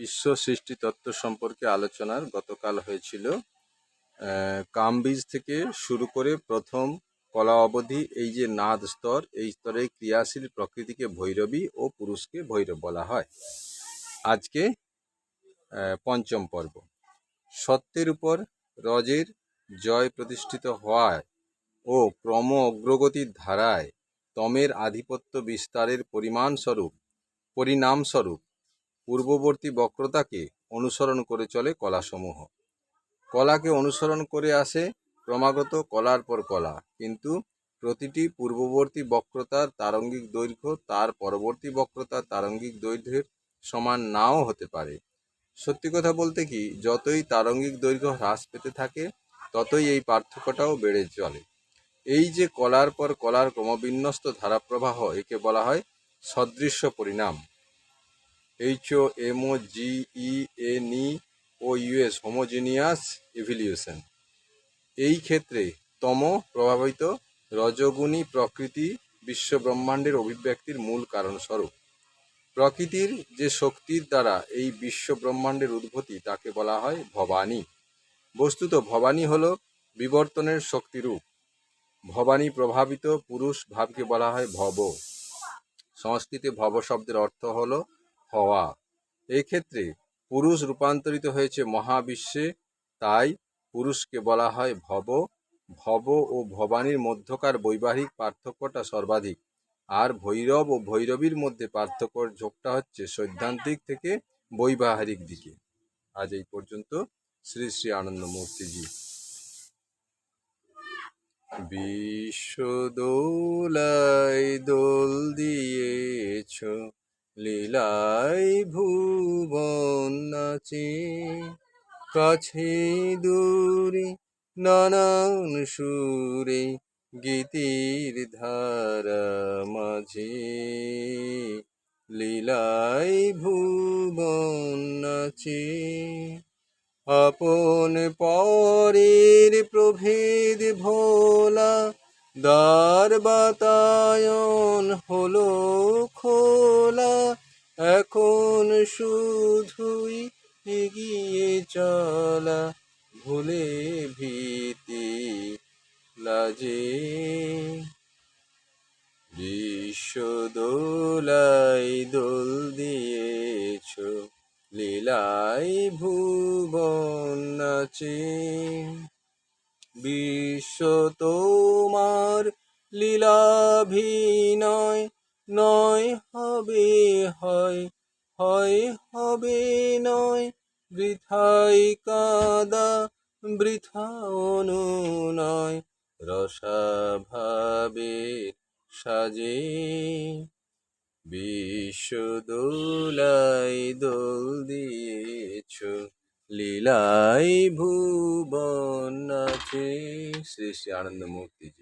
বিশ্ব সৃষ্টি তত্ত্ব সম্পর্কে আলোচনার গতকাল হয়েছিল। কামবীজ থেকে শুরু করে প্রথম কলা অবধি এই যে নাদ স্তর, এই স্তরে ক্রিয়াশীল প্রকৃতিকে ভৈরবী ও পুরুষকে ভৈরব বলা হয়। আজকে পঞ্চম পর্ব। সত্যের উপর রজের জয় প্রতিষ্ঠিত হওয়ায় ও ক্রম অগ্রগতির ধারায় তমের আধিপত্য বিস্তারের পরিমাণস্বরূপ, পরিণামস্বরূপ পূর্ববর্তী বক্রতাকে অনুসরণ করে চলে কলাসমূহ। কলাকে অনুসরণ করে আসে ক্রমাগত কলার পর কলা, কিন্তু প্রতিটি পূর্ববর্তী বক্রতার তারঙ্গিক দৈর্ঘ্য তার পরবর্তী বক্রতার তারঙ্গিক দৈর্ঘ্যের সমান নাও হতে পারে। সত্যি কথা বলতে কি, যতই তারঙ্গিক দৈর্ঘ্য হ্রাস পেতে থাকে, ততই এই পার্থক্যটাও বেড়ে চলে। এই যে কলার পর কলার ক্রমবিন্যস্ত ধারাপ্রবাহ, একে বলা হয় সদৃশ্য পরিণাম। H O M O G E N E O U S homogeneous evolution এই ক্ষেত্রে তম প্রভাবিত রজগুণী প্রকৃতি বিশ্ব ব্রহ্মাণ্ডের অভিব্যক্তির মূল কারণস্বরূপ। প্রকৃতির যে শক্তির দ্বারা এই বিশ্ব ব্রহ্মাণ্ডের উদ্ভূতি তাকে বলা হয় ভবানী। বস্তুত ভবানী হল বিবর্তনের শক্তিরূপ। ভবানী প্রভাবিত পুরুষ ভাবকে বলা হয় ভব। সংস্কৃতে ভব শব্দের অর্থ হলো হওয়া। এই ক্ষেত্রে পুরুষ রূপান্তরিত হয়েছে মহাবিশ্বে, তাই পুরুষকে বলা হয় ভব। ভব ও ভবানীর মধ্যকার বৈবাহিক পার্থক্যটা সর্বাধিক। আর ভৈরব ও ভৈরবীর মধ্যে পার্থক্যর ঝোঁকটা হচ্ছে সৈদ্ধান্তিক থেকে বৈবাহিক দিকে। আজ এই পর্যন্ত। শ্রী শ্রী আনন্দ মূর্তিজি বিশ্ব দোলাই দোল দিয়েছ। লীলাই ভুবন নাচে, কাছে দূরে নানান সুরে গীতির ধারা মাঝে। লীলাই ভুবন আপন পরের প্রভেদ ভোলা, দ্বার বাতায়ন হলো খোলা এখন শুধুই এগিয়ে চলা ভুলে ভীতি লাজে। বিশ্ব দোলাই দোল দিয়েছ, লীলাই ভুবন নাচে। বিশ্ব তোমার লীলাভিনয় নয় হবে, হয় হয় হবে নয়। বৃথাই কাদা, বৃথা অনুনয় রসাভাবের সাজে। বিশ্ব দোলাই দোল দিয়েছ, লীলাই ভুবন আছে শ্রী শ্রী আনন্দ মূর্তি